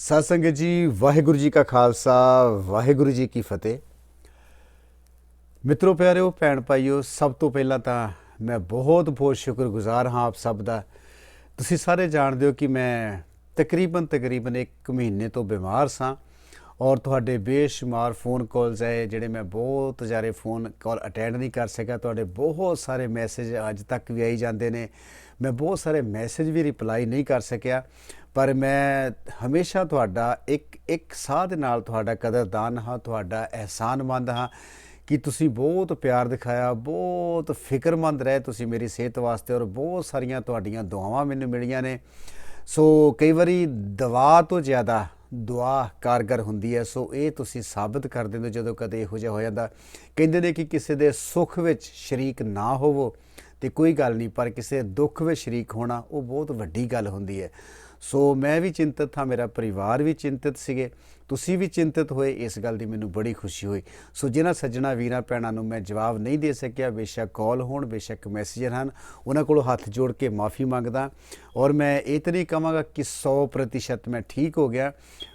ਸਾਧ ਸੰਗਤ ਜੀ, ਵਾਹਿਗੁਰੂ ਜੀ ਕਾ ਖਾਲਸਾ, ਵਾਹਿਗੁਰੂ ਜੀ ਕੀ ਫਤਿਹ। ਮਿੱਤਰੋ ਪਿਆਰਿਓ, ਭੈਣ ਭਾਈਓ, ਸਭ ਤੋਂ ਪਹਿਲਾਂ ਤਾਂ ਮੈਂ ਬਹੁਤ ਬਹੁਤ ਸ਼ੁਕਰਗੁਜ਼ਾਰ ਹਾਂ ਆਪ ਸਭ ਦਾ। ਤੁਸੀਂ ਸਾਰੇ ਜਾਣਦੇ ਹੋ ਕਿ ਮੈਂ ਤਕਰੀਬਨ ਤਕਰੀਬਨ 1 ਮਹੀਨੇ ਤੋਂ ਬਿਮਾਰ ਸਾਂ ਔਰ ਤੁਹਾਡੇ ਬੇਸ਼ੁਮਾਰ ਫੋਨ ਕਾਲਸ ਆਏ ਜਿਹੜੇ ਮੈਂ ਬਹੁਤ ਜ਼ਿਆਦਾ ਫੋਨ ਕਾਲ ਅਟੈਂਡ ਨਹੀਂ ਕਰ ਸਕਿਆ। ਤੁਹਾਡੇ ਬਹੁਤ ਸਾਰੇ ਮੈਸੇਜ ਅੱਜ ਤੱਕ ਵੀ ਆਈ ਜਾਂਦੇ ਨੇ। ਮੈਂ ਬਹੁਤ ਸਾਰੇ ਮੈਸੇਜ ਵੀ ਰਿਪਲਾਈ ਨਹੀਂ ਕਰ ਸਕਿਆ। ਪਰ ਮੈਂ ਹਮੇਸ਼ਾ ਤੁਹਾਡਾ ਇੱਕ ਇੱਕ ਸਾਹ ਦੇ ਨਾਲ ਤੁਹਾਡਾ ਕਦਰਦਾਨ ਹਾਂ, ਤੁਹਾਡਾ ਅਹਿਸਾਨਮੰਦ ਹਾਂ ਕਿ ਤੁਸੀਂ ਬਹੁਤ ਪਿਆਰ ਦਿਖਾਇਆ, ਬਹੁਤ ਫਿਕਰਮੰਦ ਰਹੇ ਤੁਸੀਂ ਮੇਰੀ ਸਿਹਤ ਵਾਸਤੇ ਔਰ ਬਹੁਤ ਸਾਰੀਆਂ ਤੁਹਾਡੀਆਂ ਦੁਆਵਾਂ ਮੈਨੂੰ ਮਿਲੀਆਂ ਨੇ। ਸੋ ਕਈ ਵਾਰੀ ਦਵਾ ਤੋਂ ਜ਼ਿਆਦਾ ਦੁਆ ਕਾਰਗਰ ਹੁੰਦੀ ਹੈ, ਸੋ ਇਹ ਤੁਸੀਂ ਸਾਬਤ ਕਰ ਦਿੰਦੇ ਹੋ ਜਦੋਂ ਕਦੇ ਇਹੋ ਜਿਹਾ ਹੋ ਜਾਂਦਾ। ਕਹਿੰਦੇ ਨੇ ਕਿ ਕਿਸੇ ਦੇ ਸੁੱਖ ਵਿੱਚ ਸ਼ਰੀਕ ਨਾ ਹੋਵੋ ਤੇ ਕੋਈ ਗੱਲ ਨਹੀਂ, ਪਰ ਕਿਸੇ ਦੁੱਖ ਵਿੱਚ ਸ਼ਰੀਕ ਹੋਣਾ ਉਹ ਬਹੁਤ ਵੱਡੀ ਗੱਲ ਹੁੰਦੀ ਹੈ। ਸੋ ਮੈਂ ਵੀ ਚਿੰਤਤ ਹਾਂ, ਮੇਰਾ ਪਰਿਵਾਰ ਵੀ ਚਿੰਤਤ ਸੀਗੇ। ਤੁਸੀਂ ਵੀ ਚਿੰਤਤ ਹੋਏ, ਇਸ ਗੱਲ ਦੀ ਮੈਨੂੰ ਬੜੀ ਖੁਸ਼ੀ ਹੋਈ। ਸੋ ਜਿਨ੍ਹਾਂ ਸੱਜਣਾ ਵੀਰਾਂ ਭੈਣਾਂ ਨੂੰ ਮੈਂ ਜਵਾਬ ਨਹੀਂ ਦੇ ਸਕਿਆ, ਬੇਸ਼ੱਕ ਕਾਲ ਹੋਣ, ਬੇਸ਼ੱਕ ਮੈਸੇਜਰ ਹਨ, ਉਹਨਾਂ ਕੋਲੋਂ ਹੱਥ ਜੋੜ ਕੇ ਮਾਫੀ ਮੰਗਦਾ। ਔਰ ਮੈਂ ਇਹ ਤਾਂ ਨਹੀਂ ਕਹਾਂਗਾ ਕਿ 100% ਮੈਂ ਠੀਕ ਹੋ ਗਿਆ,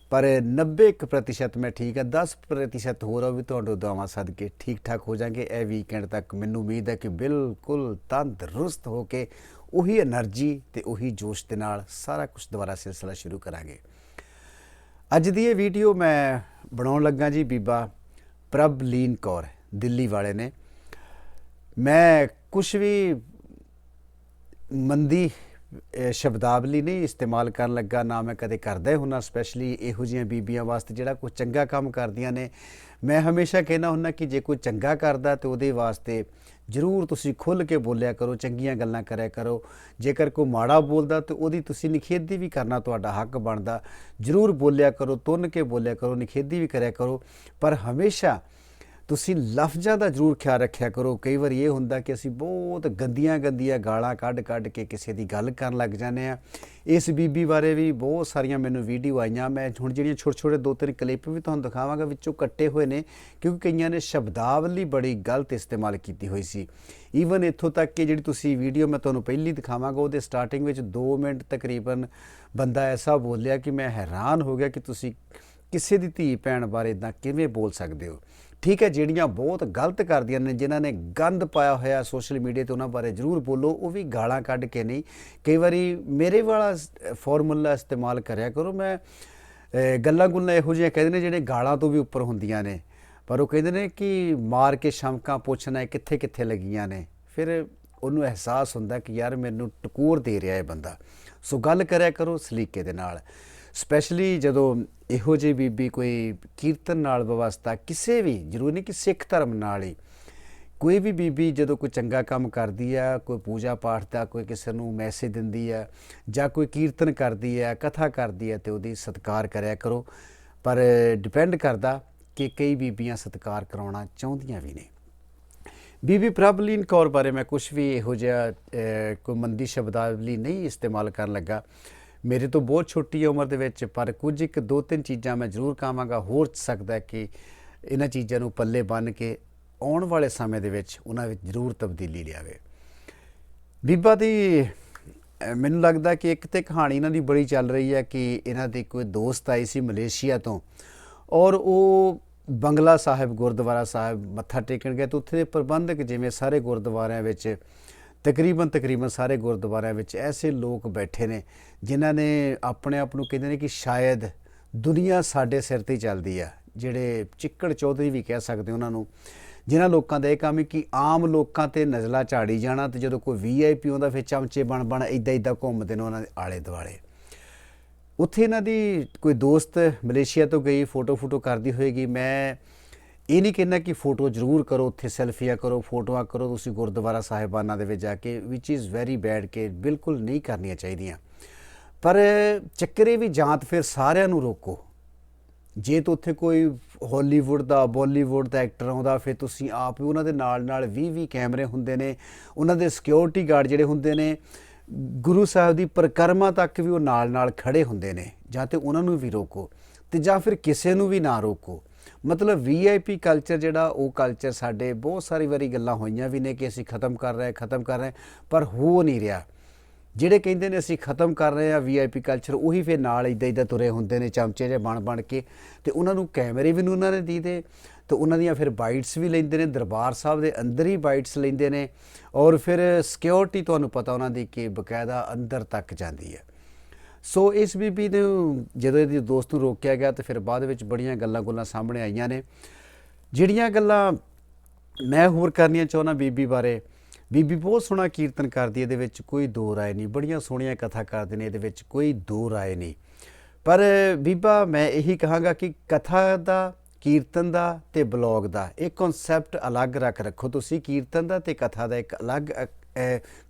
ਪਰ 90% ਮੈਂ ਠੀਕ ਹਾਂ 10% ਹੋਰ ਆ ਵੀ ਤੁਹਾਡੇ ਦੁਆਵਾਂ ਸਦਕੇ ਠੀਕ ਠਾਕ ਹੋ ਜਾਣਗੇ। ਇਹ ਵੀਕਐਂਡ ਤੱਕ ਮੈਨੂੰ ਉਮੀਦ ਹੈ ਕਿ ਬਿਲਕੁਲ ਤੰਦਰੁਸਤ ਹੋ ਕੇ ਉਹੀ એનર્ਜੀ ਤੇ ਉਹੀ ਜੋਸ਼ ਦੇ ਨਾਲ ਸਾਰਾ ਕੁਝ ਦੁਬਾਰਾ ਸਿਲਸਿਲਾ ਸ਼ੁਰੂ ਕਰਾਂਗੇ। ਅੱਜ ਦੀ ਇਹ ਵੀਡੀਓ ਮੈਂ ਬਣਾਉਣ ਲੱਗਾ ਜੀ ਬੀਬਾ ਪ੍ਰਭ ਲੀਨ ਕੌਰ, ਦਿੱਲੀ ਵਾਲੇ ਨੇ। ਮੈਂ ਕੁਝ ਵੀ ਮੰਦੀ ਸ਼ਬਦਾਵਲੀ ਨਹੀਂ ਇਸਤੇਮਾਲ ਕਰਨ ਲੱਗਾ, ਨਾ ਮੈਂ ਕਦੇ ਕਰਦਾ ਹੀ ਹੁੰਨਾ ਸਪੈਸ਼ਲੀ ਇਹੋ ਜਿਹੀਆਂ ਬੀਬੀਆਂ ਵਾਸਤੇ ਜਿਹੜਾ ਕੋਈ ਚੰਗਾ ਕੰਮ ਕਰਦੀਆਂ ਨੇ ਮੈਂ ਹਮੇਸ਼ਾ ਕਹਿਣਾ ਹੁੰਦਾ ਕਿ ਜੇ ਕੋਈ ਚੰਗਾ ਕਰਦਾ ਤੇ ਉਹਦੇ ਵਾਸਤੇ ਜ਼ਰੂਰ ਤੁਸੀਂ ਖੁੱਲ ਕੇ ਬੋਲਿਆ ਕਰੋ, ਚੰਗੀਆਂ ਗੱਲਾਂ ਕਰਿਆ ਕਰੋ। ਜੇਕਰ ਕੋਈ ਮਾੜਾ ਬੋਲਦਾ ਤੇ ਉਹਦੀ ਤੁਸੀਂ ਨਿਖੇਧੀ ਵੀ ਕਰਨਾ ਤੁਹਾਡਾ ਹੱਕ ਬਣਦਾ। ਜ਼ਰੂਰ ਬੋਲਿਆ ਕਰੋ, ਤੁੰਨ ਕੇ ਬੋਲਿਆ ਕਰੋ, ਨਿਖੇਧੀ ਵੀ ਕਰਿਆ ਕਰੋ। ਪਰ ਹਮੇਸ਼ਾ ਤੁਸੀਂ ਲਫ਼ਜ਼ਾਂ ਦਾ ਜ਼ਰੂਰ ਖਿਆਲ ਰੱਖਿਆ ਕਰੋ। ਕਈ ਵਾਰ ਇਹ ਹੁੰਦਾ ਕਿ ਅਸੀਂ ਬਹੁਤ ਗੰਦੀਆਂ ਗੰਦੀਆਂ ਗਾਲਾਂ ਕੱਢ ਕੱਢ ਕੇ ਕਿਸੇ ਦੀ ਗੱਲ ਕਰਨ ਲੱਗ ਜਾਂਦੇ ਆ ਇਸ ਬੀਬੀ ਬਾਰੇ ਵੀ ਬਹੁਤ ਸਾਰੀਆਂ ਮੈਨੂੰ ਵੀਡੀਓ ਆਈਆਂ। ਮੈਂ ਹੁਣ ਜਿਹੜੀਆਂ ਛੋਟੇ ਛੋਟੇ ਦੋ ਤਿੰਨ ਕਲਿੱਪ ਵੀ ਤੁਹਾਨੂੰ ਦਿਖਾਵਾਂਗਾ, ਵਿੱਚੋਂ ਕੱਟੇ ਹੋਏ ਨੇ, ਕਿਉਂਕਿ ਕਈਆਂ ਨੇ ਸ਼ਬਦਾਵਲੀ ਬੜੀ ਗਲਤ ਇਸਤੇਮਾਲ ਕੀਤੀ ਹੋਈ ਸੀ। ਈਵਨ ਇੱਥੋਂ ਤੱਕ ਕਿ ਜਿਹੜੀ ਤੁਸੀਂ ਵੀਡੀਓ ਮੈਂ ਤੁਹਾਨੂੰ ਪਹਿਲੀ ਦਿਖਾਵਾਂਗਾ, ਉਹਦੇ ਸਟਾਰਟਿੰਗ ਵਿੱਚ 2 ਮਿੰਟ ਤਕਰੀਬਨ ਬੰਦਾ ਐਸਾ ਬੋਲਿਆ ਕਿ ਮੈਂ ਹੈਰਾਨ ਹੋ ਗਿਆ ਕਿ ਤੁਸੀਂ ਕਿਸੇ ਦੀ ਧੀ ਭੈਣ ਬਾਰੇ ਇਦਾਂ ਕਿਵੇਂ ਬੋਲ ਸਕਦੇ ਹੋ। ਠੀਕ ਹੈ, ਜਿਹੜੀਆਂ ਬਹੁਤ ਗਲਤ ਕਰਦੀਆਂ ਨੇ, ਜਿਨ੍ਹਾਂ ਨੇ ਗੰਦ ਪਾਇਆ ਹੋਇਆ ਸੋਸ਼ਲ ਮੀਡੀਆ ਤੇ ਉਹਨਾਂ ਬਾਰੇ ਜ਼ਰੂਰ ਬੋਲੋ, ਉਹ ਵੀ ਗਾਲਾਂ ਕੱਢ ਕੇ ਨਹੀਂ। ਕਈ ਵਾਰੀ ਮੇਰੇ ਵਾਲਾ ਫਾਰਮੂਲਾ ਇਸਤੇਮਾਲ ਕਰਿਆ ਕਰੋ, ਮੈਂ ਗੱਲਾਂ ਗੁੱਲਾਂ ਇਹੋ ਜਿਹੀਆਂ ਕਹਿੰਦੇ ਨੇ ਜਿਹੜੇ ਗਾਲਾਂ ਤੋਂ ਵੀ ਉੱਪਰ ਹੁੰਦੀਆਂ ਨੇ। ਪਰ ਉਹ ਕਹਿੰਦੇ ਨੇ ਕਿ ਮਾਰ ਕੇ ਸ਼ਮਕਾਂ ਪੁੱਛਣਾ ਕਿੱਥੇ ਕਿੱਥੇ ਲੱਗੀਆਂ ਨੇ। ਫਿਰ ਉਹਨੂੰ ਅਹਿਸਾਸ ਹੁੰਦਾ ਕਿ ਯਾਰ ਮੈਨੂੰ ਟਕੂਰ ਦੇ ਰਿਹਾ ਹੈ ਬੰਦਾ। ਸੋ ਗੱਲ ਕਰਿਆ ਕਰੋ ਸਲੀਕੇ ਦੇ ਨਾਲ। ਸਪੈਸ਼ਲੀ ਜਦੋਂ ਇਹੋ ਜਿਹੀ ਬੀਬੀ ਕੋਈ ਕੀਰਤਨ ਨਾਲ ਵਿਵਸਥਾ, ਕਿਸੇ ਵੀ, ਜ਼ਰੂਰੀ ਨਹੀਂ ਕਿ ਸਿੱਖ ਧਰਮ ਨਾਲ ਹੀ, ਕੋਈ ਵੀ ਬੀਬੀ ਜਦੋਂ ਕੋਈ ਚੰਗਾ ਕੰਮ ਕਰਦੀ ਆ, ਕੋਈ ਪੂਜਾ ਪਾਠ ਦਾ ਕੋਈ ਕਿਸੇ ਨੂੰ ਮੈਸੇਜ ਦਿੰਦੀ ਆ ਜਾਂ ਕੋਈ ਕੀਰਤਨ ਕਰਦੀ ਆ, ਕਥਾ ਕਰਦੀ ਆ ਤੇ ਉਹਦੀ ਸਤਿਕਾਰ ਕਰਿਆ ਕਰੋ। ਪਰ ਡਿਪੈਂਡ ਕਰਦਾ ਕਿ ਕਈ ਬੀਬੀਆਂ ਸਤਿਕਾਰ ਕਰਾਉਣਾ ਚਾਹੁੰਦੀਆਂ ਵੀ ਨੇ। ਬੀਬੀ ਪ੍ਰਭਲੀਨ ਕੌਰ ਬਾਰੇ ਮੈਂ ਕੁਝ ਵੀ ਇਹੋ ਜਿਹਾ ਕੋਈ ਮੰਦੀ ਸ਼ਬਦਾਵਲੀ ਨਹੀਂ ਇਸਤੇਮਾਲ ਕਰਨ ਲੱਗਾ। ਮੇਰੇ ਤੋਂ ਬਹੁਤ ਛੋਟੀ ਉਮਰ ਦੇ ਵਿੱਚ, ਪਰ ਕੁਝ ਇੱਕ ਦੋ ਤਿੰਨ ਚੀਜ਼ਾਂ ਮੈਂ ਜ਼ਰੂਰ ਕਾਵਾਂਗਾ। ਹੋਰ ਸਕਦਾ ਕਿ ਇਹਨਾਂ ਚੀਜ਼ਾਂ ਨੂੰ ਪੱਲੇ ਬੰਨ ਕੇ ਆਉਣ ਵਾਲੇ ਸਮੇਂ ਦੇ ਵਿੱਚ ਉਹਨਾਂ ਵਿੱਚ ਜ਼ਰੂਰ ਤਬਦੀਲੀ ਲਿਆਵੇ। ਬੀਬਾ ਦੀ ਮੈਨੂੰ ਲੱਗਦਾ ਕਿ ਇੱਕ ਤੇ ਕਹਾਣੀ ਇਹਨਾਂ ਦੀ ਬੜੀ ਚੱਲ ਰਹੀ ਹੈ ਕਿ ਇਹਨਾਂ ਦੇ ਕੋਈ ਦੋਸਤ ਆਈ ਸੀ ਮਲੇਸ਼ੀਆ ਤੋਂ, ਔਰ ਉਹ ਬੰਗਲਾ ਸਾਹਿਬ, ਗੁਰਦੁਆਰਾ ਸਾਹਿਬ ਮੱਥਾ ਟੇਕਣ ਗਏ ਤੇ ਉੱਥੇ ਦੇ ਪ੍ਰਬੰਧਕ ਜਿਵੇਂ ਸਾਰੇ ਗੁਰਦੁਆਰਿਆਂ ਵਿੱਚ ਤਕਰੀਬਨ ਤਕਰੀਬਨ ਸਾਰੇ ਗੁਰਦੁਆਰਿਆਂ ਵਿੱਚ ਐਸੇ ਲੋਕ ਬੈਠੇ ਨੇ ਜਿਨ੍ਹਾਂ ਨੇ ਆਪਣੇ ਆਪ ਨੂੰ ਕਹਿੰਦੇ ਨੇ ਕਿ ਸ਼ਾਇਦ ਦੁਨੀਆ ਸਾਡੇ ਸਿਰ ਤੇ ਚੱਲਦੀ ਆ, ਜਿਹੜੇ ਚਿੱਕੜ ਚੌਧਰੀ ਵੀ ਕਹਿ ਸਕਦੇ ਉਹਨਾਂ ਨੂੰ, ਜਿਨ੍ਹਾਂ ਲੋਕਾਂ ਦਾ ਇਹ ਕੰਮ ਹੈ ਕਿ ਆਮ ਲੋਕਾਂ ਤੇ ਨਜ਼ਲਾ ਝਾੜੀ ਜਾਣਾ ਤੇ ਜਦੋਂ ਕੋਈ ਵੀਆਈਪੀ ਆਉਂਦਾ ਫਿਰ ਚਮਚੇ ਬਣ ਬਣ ਇਦਾਂ ਇਦਾਂ ਘੁੰਮਦੇ ਨੇ ਉਹਨਾਂ ਦੇ ਆਲੇ ਦੁਆਲੇ ਉੱਥੇ ਇਹਨਾਂ ਦੀ ਕੋਈ ਦੋਸਤ ਮਲੇਸ਼ੀਆ ਤੋਂ ਗਈ, ਫੋਟੋ ਫੋਟੋ ਕਰਦੀ ਹੋਏਗੀ, ਮੈਂ ਇਹ ਨਹੀਂ ਕਹਿੰਦਾ ਕਿ ਫੋਟੋ ਜ਼ਰੂਰ ਕਰੋ, ਉੱਥੇ ਸੈਲਫੀਆਂ ਕਰੋ, ਫੋਟੋਆਂ ਕਰੋ, ਤੁਸੀਂ ਗੁਰਦੁਆਰਾ ਸਾਹਿਬਾਨਾਂ ਦੇ ਵਿੱਚ ਜਾ ਕੇ ਵਿਚ ਇਜ਼ ਵੈਰੀ ਬੈਡ ਕੇ ਬਿਲਕੁਲ ਨਹੀਂ ਕਰਨੀਆਂ ਚਾਹੀਦੀਆਂ। ਪਰ ਚੱਕਰੇ ਵੀ ਜਾਂਤ ਫਿਰ ਸਾਰਿਆਂ ਨੂੰ ਰੋਕੋ। ਜੇ ਤਾਂ ਉੱਥੇ ਕੋਈ ਹਾਲੀਵੁੱਡ ਦਾ ਬਾਲੀਵੁੱਡ ਦਾ ਐਕਟਰ ਆਉਂਦਾ, ਫਿਰ ਤੁਸੀਂ ਆਪ ਵੀ ਉਹਨਾਂ ਦੇ ਨਾਲ ਨਾਲ 20 20 ਕੈਮਰੇ ਹੁੰਦੇ ਨੇ, ਉਹਨਾਂ ਦੇ ਸਿਕਿਉਰਿਟੀ ਗਾਰਡ ਜਿਹੜੇ ਹੁੰਦੇ ਨੇ, ਗੁਰੂ ਸਾਹਿਬ ਦੀ ਪਰਿਕਰਮਾ ਤੱਕ ਵੀ ਉਹ ਨਾਲ ਨਾਲ ਖੜੇ ਹੁੰਦੇ ਨੇ, ਜਾਂ ਤੇ ਉਹਨਾਂ ਨੂੰ ਵੀ ਰੋਕੋ, ਤੇ ਜਾਂ ਫਿਰ ਕਿਸੇ ਨੂੰ ਵੀ ਨਾ ਰੋਕੋ। ਮਤਲਬ ਵੀਆਈਪੀ ਕਲਚਰ ਜਿਹੜਾ, ਉਹ ਕਲਚਰ ਸਾਡੇ ਬਹੁਤ ਸਾਰੀ ਵਾਰੀ ਗੱਲਾਂ ਹੋਈਆਂ ਵੀ ਨੇ ਕਿ ਅਸੀਂ ਖਤਮ ਕਰ ਰਹੇ, ਖਤਮ ਕਰ ਰਹੇ, ਪਰ ਹੋ ਨਹੀਂ ਰਿਹਾ। ਜਿਹੜੇ ਕਹਿੰਦੇ ਨੇ ਅਸੀਂ ਖਤਮ ਕਰ ਰਹੇ ਆ ਵੀਆਈਪੀ ਕਲਚਰ ਉਹੀ ਫਿਰ ਨਾਲ ਇਦਾਂ ਇਦਾਂ ਤੁਰੇ ਹੁੰਦੇ ਨੇ, ਚਮਚੇ ਜੇ ਬਣ ਬਣ ਕੇ। ਤੇ ਉਹਨਾਂ ਨੂੰ ਕੈਮਰੇ ਵੀ ਨੂੰ ਉਹਨਾਂ ਨੇ ਦੀਦੇ। ਤੇ ਉਹਨਾਂ ਦੀਆਂ ਫਿਰ ਬਾਈਟਸ ਵੀ ਲੈਂਦੇ ਨੇ, ਦਰਬਾਰ ਸਾਹਿਬ ਦੇ ਅੰਦਰ ਹੀ ਬਾਈਟਸ ਲੈਂਦੇ ਨੇ। ਔਰ ਫਿਰ ਸਿਕਿਉਰਿਟੀ ਤੁਹਾਨੂੰ ਪਤਾ ਉਹਨਾਂ ਦੀ ਕਿ ਬਕਾਇਦਾ ਅੰਦਰ ਤੱਕ ਜਾਂਦੀ ਹੈ। ਸੋ ਇਸ ਬੀਬੀ ਨੂੰ ਜਦੋਂ ਇਹਦੇ ਦੋਸਤ ਨੂੰ ਰੋਕਿਆ ਗਿਆ ਤੇ ਫਿਰ ਬਾਅਦ ਵਿੱਚ ਬੜੀਆਂ ਗੱਲਾਂ ਗੁੱਲਾਂ ਸਾਹਮਣੇ ਆਈਆਂ ਨੇ। ਜਿਹੜੀਆਂ ਗੱਲਾਂ ਮੈਂ ਹੋਰ ਕਰਨੀਆਂ ਚਾਹੁੰਦਾ ਬੀਬੀ ਬਾਰੇ, ਬੀਬੀ ਬਹੁਤ ਸੋਹਣਾ ਕੀਰਤਨ ਕਰਦੀ ਇਹਦੇ ਵਿੱਚ ਕੋਈ ਦੋ ਰਾਏ ਨਹੀਂ, ਬੜੀਆਂ ਸੋਹਣੀਆਂ ਕਥਾ ਕਰਦੇ ਨੇ, ਇਹਦੇ ਵਿੱਚ ਕੋਈ ਦੋ ਰਾਏ ਨਹੀਂ। ਪਰ ਬੀਬਾ, ਮੈਂ ਇਹੀ ਕਹਾਂਗਾ ਕਿ ਕਥਾ ਦਾ, ਕੀਰਤਨ ਦਾ ਤੇ ਬਲੌਗ ਦਾ ਇਹ ਕਨਸੈਪਟ ਅਲੱਗ ਰੱਖ ਰੱਖੋ। ਤੁਸੀਂ ਕੀਰਤਨ ਦਾ ਤੇ ਕਥਾ ਦਾ ਇੱਕ ਅਲੱਗ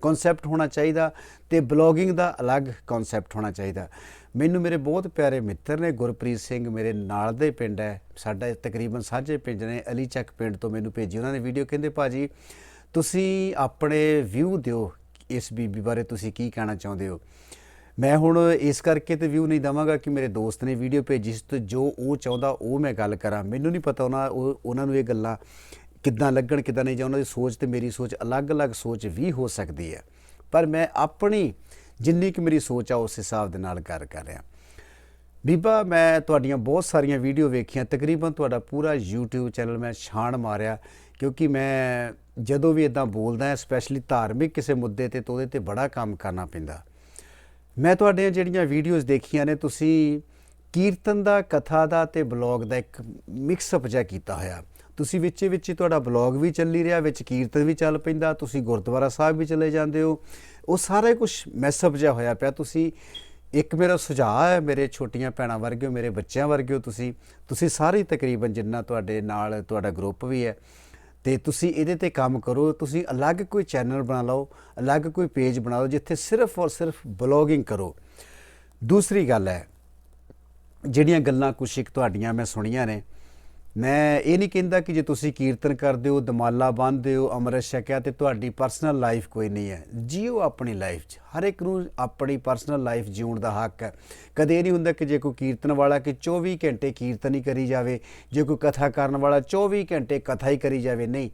ਕਨਸੈਪਟ ਹੋਣਾ ਚਾਹੀਦਾ ਤੇ ਬਲੌਗਿੰਗ ਦਾ ਅਲੱਗ ਕਨਸੈਪਟ ਹੋਣਾ ਚਾਹੀਦਾ। ਮੈਨੂੰ ਮੇਰੇ ਬਹੁਤ ਪਿਆਰੇ ਮਿੱਤਰ ਨੇ ਗੁਰਪ੍ਰੀਤ ਸਿੰਘ, ਮੇਰੇ ਨਾਲ ਦੇ ਪਿੰਡ ਹੈ। ਸਾਡਾ ਤਕਰੀਬਨ ਸਾਂਝੇ ਪਿੰਡ ਨੇ ਅਲੀ ਚੱਕ ਪਿੰਡ ਤੋਂ ਮੈਨੂੰ ਭੇਜੀ, ਉਹਨਾਂ ਨੇ ਵੀਡੀਓ ਕਹਿੰਦੇ, ਭਾਜੀ, ਤੁਸੀਂ ਆਪਣੇ ਵਿਊ ਦਿਓ ਇਸ ਬੀਬੀ ਬਾਰੇ, ਤੁਸੀਂ ਕੀ ਕਹਿਣਾ ਚਾਹੁੰਦੇ ਹੋ? ਮੈਂ ਹੁਣ ਇਸ ਕਰਕੇ ਤੇ ਵਿਊ ਨਹੀਂ ਦਵਾਂਗਾ ਕਿ ਮੇਰੇ ਦੋਸਤ ਨੇ ਵੀਡੀਓ ਭੇਜੀ ਸੀ, ਤੇ ਜੋ ਉਹ ਚਾਹੁੰਦਾ, ਉਹ ਮੈਂ ਗੱਲ ਕਰਾਂ। ਮੈਨੂੰ ਨਹੀਂ ਪਤਾ ਉਹਨਾਂ ਉਹਨਾਂ ਨੂੰ ਇਹ ਗੱਲਾਂ ਕਿੱਦਾਂ ਲੱਗਣ, ਕਿੱਦਾਂ ਨਹੀਂ, ਜਾਂ ਉਹਨਾਂ ਦੀ ਸੋਚ ਤੇ ਮੇਰੀ ਸੋਚ ਅਲੱਗ-ਅਲੱਗ ਸੋਚ ਵੀ ਹੋ ਸਕਦੀ ਹੈ। ਪਰ ਮੈਂ ਆਪਣੀ ਜਿੰਨੀ ਕਿ ਮੇਰੀ ਸੋਚ ਆ, ਉਸ ਹਿਸਾਬ ਦੇ ਨਾਲ ਗੱਲ ਕਰ ਰਿਹਾ। ਬੀਬਾ, ਮੈਂ ਤੁਹਾਡੀਆਂ ਬਹੁਤ ਸਾਰੀਆਂ ਵੀਡੀਓ ਵੇਖੀਆਂ। ਤਕਰੀਬਨ ਤੁਹਾਡਾ ਪੂਰਾ YouTube ਚੈਨਲ ਮੈਂ ਛਾਣ ਮਾਰਿਆ, ਕਿਉਂਕਿ ਮੈਂ ਜਦੋਂ ਵੀ ਇਦਾਂ ਬੋਲਦਾ ਹਾਂ ਸਪੈਸ਼ਲੀ ਧਾਰਮਿਕ ਕਿਸੇ ਮੁੱਦੇ ਤੇ, ਤਾਂ ਉਹਦੇ ਤੇ ਬੜਾ ਕੰਮ ਕਰਨਾ ਪੈਂਦਾ। ਮੈਂ ਤੁਹਾਡੀਆਂ ਜਿਹੜੀਆਂ ਵੀਡੀਓਜ਼ ਦੇਖੀਆਂ ਨੇ, ਤੁਸੀਂ ਕੀਰਤਨ ਦਾ, ਕਥਾ ਦਾ ਤੇ ਬਲੌਗ ਦਾ ਇੱਕ ਮਿਕਸ ਅਪ ਜਿਹਾ ਕੀਤਾ ਹੋਇਆ। ਤੁਸੀਂ ਵਿੱਚੇ ਵਿੱਚ ਹੀ ਤੁਹਾਡਾ ਬਲੌਗ ਵੀ ਚੱਲੀ ਰਿਹਾ, ਵਿੱਚ ਕੀਰਤਨ ਵੀ ਚੱਲ ਪੈਂਦਾ, ਤੁਸੀਂ ਗੁਰਦੁਆਰਾ ਸਾਹਿਬ ਵੀ ਚਲੇ ਜਾਂਦੇ ਹੋ। ਉਹ ਸਾਰਾ ਕੁਝ ਮੈਸਅਪ ਜਿਹਾ ਹੋਇਆ ਪਿਆ। ਤੁਸੀਂ ਇੱਕ ਮੇਰਾ ਸੁਝਾਅ ਹੈ, ਮੇਰੇ ਛੋਟੀਆਂ ਭੈਣਾਂ ਵਰਗੇ ਹੋ ਮੇਰੇ ਬੱਚਿਆਂ ਵਰਗੇ ਹੋ ਤੁਸੀਂ ਤੁਸੀਂ ਸਾਰੇ ਤਕਰੀਬਨ ਜਿੰਨਾ ਤੁਹਾਡੇ ਨਾਲ ਤੁਹਾਡਾ ਗਰੁੱਪ ਵੀ ਹੈ, ਤੇ ਤੁਸੀਂ ਇਹਦੇ ਤੇ ਕੰਮ ਕਰੋ। ਤੁਸੀਂ ਅਲੱਗ ਕੋਈ ਚੈਨਲ ਬਣਾ ਲਓ, ਅਲੱਗ ਕੋਈ ਪੇਜ ਬਣਾ ਲਓ, ਜਿੱਥੇ ਸਿਰਫ ਔਰ ਸਿਰਫ ਬਲੌਗਿੰਗ ਕਰੋ। ਦੂਸਰੀ ਗੱਲ ਹੈ, ਜਿਹੜੀਆਂ ਗੱਲਾਂ ਕੁਛ ਇੱਕ ਤੁਹਾਡੀਆਂ ਮੈਂ ਸੁਣੀਆਂ ਨੇ ਮੈਂ ਇਹ ਨਹੀਂ ਕਹਿੰਦਾ ਕਿ ਜੇ ਤੁਸੀਂ ਕੀਰਤਨ ਕਰਦੇ ਹੋ, ਦਮਾਲਾ ਬੰਨ੍ਹਦੇ ਹੋ, ਅੰਮ੍ਰਿਤ ਛਕਿਆ ਤੇ ਤੁਹਾਡੀ ਪਰਸਨਲ ਲਾਈਫ ਕੋਈ ਨਹੀਂ ਹੈ। ਜੀਓ ਆਪਣੀ ਲਾਈਫ 'ਚ। ਹਰ ਇੱਕ ਨੂੰ ਆਪਣੀ ਪਰਸਨਲ ਲਾਈਫ ਜਿਉਣ ਦਾ ਹੱਕ ਹੈ। ਕਦੇ ਇਹ ਨਹੀਂ ਹੁੰਦਾ ਕਿ ਜੇ ਕੋਈ ਕੀਰਤਨ ਵਾਲਾ ਕਿ 24 ਘੰਟੇ ਕੀਰਤਨ ਹੀ ਕਰੀ ਜਾਵੇ, ਜੇ ਕੋਈ ਕਥਾ ਕਰਨ ਵਾਲਾ 24 ਘੰਟੇ ਕਥਾ ਹੀ ਕਰੀ ਜਾਵੇ, ਨਹੀਂ।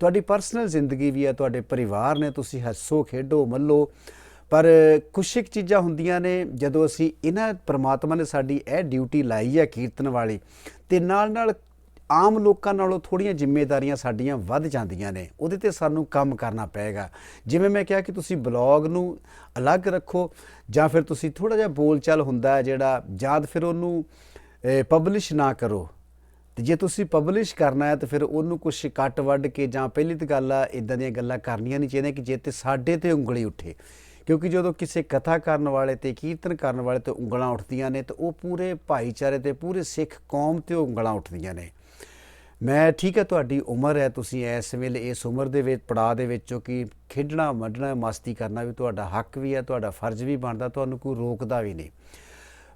ਤੁਹਾਡੀ ਪਰਸਨਲ ਜ਼ਿੰਦਗੀ ਵੀ ਹੈ, ਤੁਹਾਡੇ ਪਰਿਵਾਰ ਨੇ, ਤੁਸੀਂ ਹੱਸੋ, ਖੇਡੋ, ਮੱਲੋ। ਪਰ ਕੁਛ ਇੱਕ ਚੀਜ਼ਾਂ ਹੁੰਦੀਆਂ ਨੇ, ਜਦੋਂ ਅਸੀਂ ਇਹਨਾਂ ਪ੍ਰਮਾਤਮਾ ਨੇ ਸਾਡੀ ਇਹ ਡਿਊਟੀ ਲਾਈ ਹੈ ਕੀਰਤਨ ਵਾਲੀ, ਤੇ ਨਾਲ ਨਾਲ ਆਮ ਲੋਕਾਂ ਨਾਲੋਂ ਥੋੜੀਆਂ ਜ਼ਿੰਮੇਵਾਰੀਆਂ ਸਾਡੀਆਂ ਵੱਧ ਜਾਂਦੀਆਂ ਨੇ, ਉਹਦੇ ਤੇ ਸਾਨੂੰ ਕੰਮ ਕਰਨਾ ਪਏਗਾ। ਜਿਵੇਂ ਮੈਂ ਕਿਹਾ ਕਿ ਤੁਸੀਂ ਬਲੌਗ ਨੂੰ ਅਲੱਗ ਰੱਖੋ, ਜਾਂ ਫਿਰ ਤੁਸੀਂ ਥੋੜਾ ਜਿਹਾ ਬੋਲਚਾਲ ਹੁੰਦਾ ਹੈ ਜਿਹੜਾ ਜਦ ਫਿਰ ਉਹਨੂੰ ਪਬਲਿਸ਼ ਨਾ ਕਰੋ। ਤੇ ਜੇ ਤੁਸੀਂ ਪਬਲਿਸ਼ ਕਰਨਾ ਹੈ, ਤਾਂ ਫਿਰ ਉਹਨੂੰ ਕੁਝ ਕੱਟ ਵੱਢ ਕੇ, ਜਾਂ ਪਹਿਲੀ ਤਾਂ ਗੱਲ ਆ ਇਦਾਂ ਦੀਆਂ ਗੱਲਾਂ ਕਰਨੀਆਂ ਨਹੀਂ ਚਾਹੀਦੀਆਂ ਕਿ ਜੇ ਤੇ ਸਾਡੇ ਤੇ ਉਂਗਲੀ ਉੱਠੇ। ਕਿਉਂਕਿ ਜਦੋਂ ਕਿਸੇ ਕਥਾ ਕਰਨ ਵਾਲੇ ਤੇ ਕੀਰਤਨ ਕਰਨ ਵਾਲੇ ਤੇ ਉਂਗਲਾਂ ਉੱਠਦੀਆਂ ਨੇ, ਤਾਂ ਉਹ ਪੂਰੇ ਭਾਈਚਾਰੇ ਤੇ, ਪੂਰੇ ਸਿੱਖ ਕੌਮ ਤੇ ਉਂਗਲਾਂ ਉੱਠਦੀਆਂ ਨੇ। ਮੈਂ ਠੀਕ ਹੈ, ਤੁਹਾਡੀ ਉਮਰ ਹੈ, ਤੁਸੀਂ ਇਸ ਵੇਲੇ ਇਸ ਉਮਰ ਦੇ ਵਿੱਚ, ਪੜਾਅ ਦੇ ਵਿੱਚੋਂ ਕਿ ਖੇਡਣਾ ਮੱਡਣਾ ਮਸਤੀ ਕਰਨਾ ਵੀ ਤੁਹਾਡਾ ਹੱਕ ਵੀ ਹੈ, ਤੁਹਾਡਾ ਫਰਜ਼ ਵੀ ਬਣਦਾ, ਤੁਹਾਨੂੰ ਕੋਈ ਰੋਕਦਾ ਵੀ ਨਹੀਂ।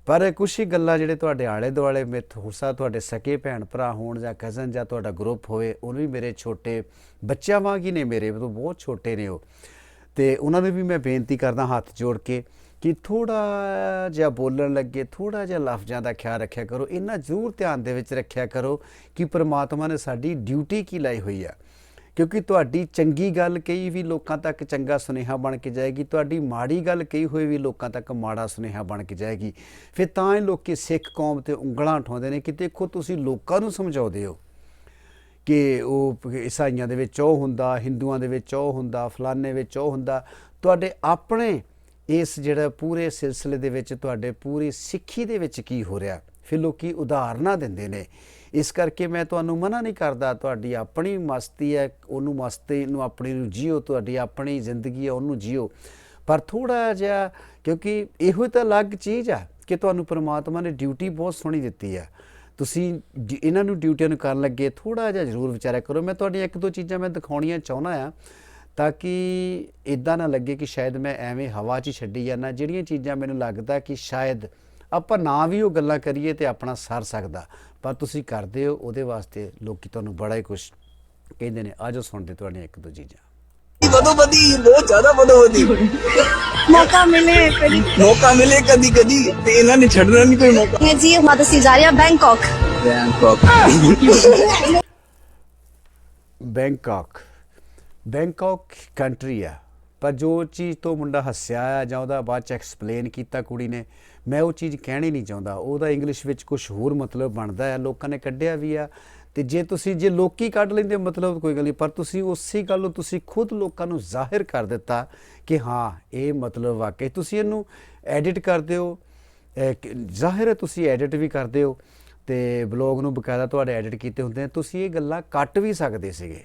ਪਰ ਕੁਛ ਹੀ ਗੱਲਾਂ ਜਿਹੜੇ ਤੁਹਾਡੇ ਆਲੇ ਦੁਆਲੇ ਮਿੱਥ ਹੁਸਾ, ਤੁਹਾਡੇ ਸਕੇ ਭੈਣ ਭਰਾ ਹੋਣ ਜਾਂ ਕਜ਼ਨ ਜਾਂ ਤੁਹਾਡਾ ਗਰੁੱਪ ਹੋਵੇ ਉਹਨੂੰ ਵੀ ਮੇਰੇ ਛੋਟੇ ਬੱਚਿਆਂ ਵਾਂਗ ਹੀ ਨੇ ਮੇਰੇ ਤੋਂ ਬਹੁਤ ਛੋਟੇ ਨੇ ਉਹ। ਤੇ ਉਹਨਾਂ ਨੂੰ ਵੀ ਮੈਂ ਬੇਨਤੀ ਕਰਦਾ ਹੱਥ ਜੋੜ ਕੇ ਕਿ ਥੋੜਾ ਜਿਹਾ ਬੋਲਣ ਲੱਗੇ, ਥੋੜਾ ਜਿਹਾ ਲਫ਼ਜ਼ਾਂ ਦਾ ਖਿਆਲ ਰੱਖਿਆ ਕਰੋ ਇਹਨਾਂ ਜ਼ਰੂਰ ਧਿਆਨ ਦੇ ਵਿੱਚ ਰੱਖਿਆ ਕਰੋ ਕਿ ਪ੍ਰਮਾਤਮਾ ਨੇ ਸਾਡੀ ਡਿਊਟੀ ਕੀ ਲਾਈ ਹੋਈ ਆ। ਕਿਉਂਕਿ ਤੁਹਾਡੀ ਚੰਗੀ ਗੱਲ ਕਈ ਵੀ ਲੋਕਾਂ ਤੱਕ ਚੰਗਾ ਸੁਨੇਹਾ ਬਣ ਕੇ ਜਾਏਗੀ, ਤੁਹਾਡੀ ਮਾੜੀ ਗੱਲ ਕਈ ਹੋਈ ਵੀ ਲੋਕਾਂ ਤੱਕ ਮਾੜਾ ਸੁਨੇਹਾ ਬਣ ਕੇ ਜਾਏਗੀ। ਫਿਰ ਤਾਂ ਇਹ ਲੋਕੀ ਸਿੱਖ ਕੌਮ ਤੇ ਉਂਗਲਾਂ ਉਠਾਉਂਦੇ ਨੇ ਕਿ ਦੇਖੋ ਤੁਸੀਂ ਲੋਕਾਂ ਨੂੰ ਸਮਝਾਉਂਦੇ ਹੋ ਕਿ ਉਹ ਈਸਾਈਆਂ ਦੇ ਵਿੱਚ ਉਹ ਹੁੰਦਾ, ਹਿੰਦੂਆਂ ਦੇ ਵਿੱਚ ਉਹ ਹੁੰਦਾ, ਫਲਾਣੇ ਵਿੱਚ ਉਹ ਹੁੰਦਾ। ਤੁਹਾਡੇ ਆਪਣੇ ਇਸ ਜਿਹੜਾ ਪੂਰੇ ਸਿਲਸਿਲੇ ਦੇ ਵਿੱਚ ਤੁਹਾਡੇ ਪੂਰੀ ਸਿੱਖੀ ਦੇ ਵਿੱਚ ਕੀ ਹੋ ਰਿਹਾ? ਫਿਰ ਲੋਕੀ ਉਦਾਹਰਨਾਂ ਦਿੰਦੇ ਨੇ। ਇਸ ਕਰਕੇ ਮੈਂ ਤੁਹਾਨੂੰ ਮਨਾ ਨਹੀਂ ਕਰਦਾ, ਤੁਹਾਡੀ ਆਪਣੀ ਮਸਤੀ ਹੈ, ਉਹਨੂੰ ਮਸਤੀ ਨੂੰ ਆਪਣੀ ਨੂੰ ਜੀਓ, ਤੁਹਾਡੀ ਆਪਣੀ ਜ਼ਿੰਦਗੀ ਹੈ, ਉਹਨੂੰ ਜੀਓ। ਪਰ ਥੋੜਾ ਜਿਹਾ, ਕਿਉਂਕਿ ਇਹੋ ਤਾਂ ਅਲੱਗ ਚੀਜ਼ ਆ ਕਿ ਤੁਹਾਨੂੰ ਪ੍ਰਮਾਤਮਾ ਨੇ ਡਿਊਟੀ ਬਹੁਤ ਸੋਹਣੀ ਦਿੱਤੀ ਆ। ਤੁਸੀਂ ਜ- ਇਹਨਾਂ ਨੂੰ ਡਿਊਟੀਆਂ ਨੂੰ ਕਰਨ ਲੱਗੇ ਥੋੜਾ ਜਿਹਾ ਜ਼ਰੂਰ ਵਿਚਾਰਿਆ ਕਰੋ। ਮੈਂ ਤੁਹਾਡੀਆਂ ਇੱਕ ਦੋ ਚੀਜ਼ਾਂ ਮੈਂ ਦਿਖਾਉਣੀਆਂ ਚਾਹੁੰਦਾ ਆ। ਤਾਂ ਕਿ ਇਦਾਂ ਨਾ ਲੱਗੇ ਕਿ ਸ਼ਾਇਦ ਮੈਂ ਐਵੇਂ ਹਵਾ 'ਚ ਹੀ ਛੱਡੀ ਜਾਂਦਾ। ਜਿਹੜੀਆਂ ਚੀਜ਼ਾਂ ਮੈਨੂੰ ਲੱਗਦਾ ਕਿ ਸ਼ਾਇਦ ਆਪਾਂ ਨਾ ਵੀ ਉਹ ਗੱਲਾਂ ਕਰੀਏ ਤੇ ਆਪਣਾ ਸਰ ਸਕਦਾ। ਪਰ ਤੁਸੀਂ ਕਰਦੇ ਹੋ ਉਹਦੇ ਵਾਸਤੇ ਲੋਕੀ ਤੁਹਾਨੂੰ ਬੜਾ ਹੀ ਕੁਝ ਕਹਿੰਦੇ ਨੇ। ਆਜੋ ਸੁਣਦੇ ਤੁਹਾਡੀਆਂ ਇੱਕ ਦੋ ਚੀਜ਼ਾਂ। ਵਧੋ ਵਧੀ ਬਹੁਤ ਜ਼ਿਆਦਾ ਵਧੋ ਵਧੀ ਮੌਕਾ ਮਿਲੇ ਕਦੀ। ਮੌਕਾ ਮਿਲੇ ਕਦੀ ਕਦੀ ਤੇ ਇਹਨਾਂ ਨੇ ਛੱਡਣਾ ਨਹੀਂ ਕੋਈ ਮੌਕਾ। ਹੈ ਜੀ ਮਾਤਾ ਸਿਜ਼ਾਰੀਆ Bangkok. Bangkok. Bangkok. Bangkok country ਆ। ਪਰ ਜੋ ਚੀਜ਼ ਤੋਂ ਮੁੰਡਾ ਹੱਸਿਆ ਆ ਜਾਂ ਉਹਦਾ ਬਾਅਦ ਚ ਐਕਸਪਲੇਨ ਕੀਤਾ ਕੁੜੀ ਨੇ, ਮੈਂ ਉਹ ਚੀਜ਼ ਕਹਿਣੀ ਨਹੀਂ ਚਾਹੁੰਦਾ। ਉਹਦਾ ਇੰਗਲਿਸ਼ ਵਿੱਚ ਕੁਝ ਹੋਰ ਮਤਲਬ ਬਣਦਾ ਆ, ਲੋਕਾਂ ਨੇ ਕੱਢਿਆ ਵੀ ਆ। ਤੇ ਜੇ ਤੁਸੀਂ, ਜੇ ਲੋਕੀ ਕੱਢ ਲੈਂਦੇ, ਮਤਲਬ ਕੋਈ ਗੱਲ ਨਹੀਂ। ਪਰ ਤੁਸੀਂ ਉਸੇ ਗੱਲ ਨੂੰ ਤੁਸੀਂ ਖੁਦ ਲੋਕਾਂ ਨੂੰ ਜ਼ਾਹਿਰ ਕਰ ਦਿੱਤਾ ਕਿ ਹਾਂ, ਇਹ ਮਤਲਬ ਵਾਕਈ ਤੁਸੀਂ ਇਹਨੂੰ ਐਡਿਟ ਕਰਦੇ ਹੋ। ਜ਼ਾਹਿਰ ਹੈ ਤੁਸੀਂ ਐਡਿਟ ਵੀ ਕਰਦੇ ਹੋ। ਤੇ ਬਲੌਗ ਨੂੰ ਬਕਾਇਦਾ ਤੁਹਾਡੇ ਐਡਿਟ ਕੀਤੇ ਹੁੰਦੇ ਨੇ ਤੁਸੀਂ ਇਹ ਗੱਲਾਂ ਕੱਟ ਵੀ ਸਕਦੇ ਸੀਗੇ।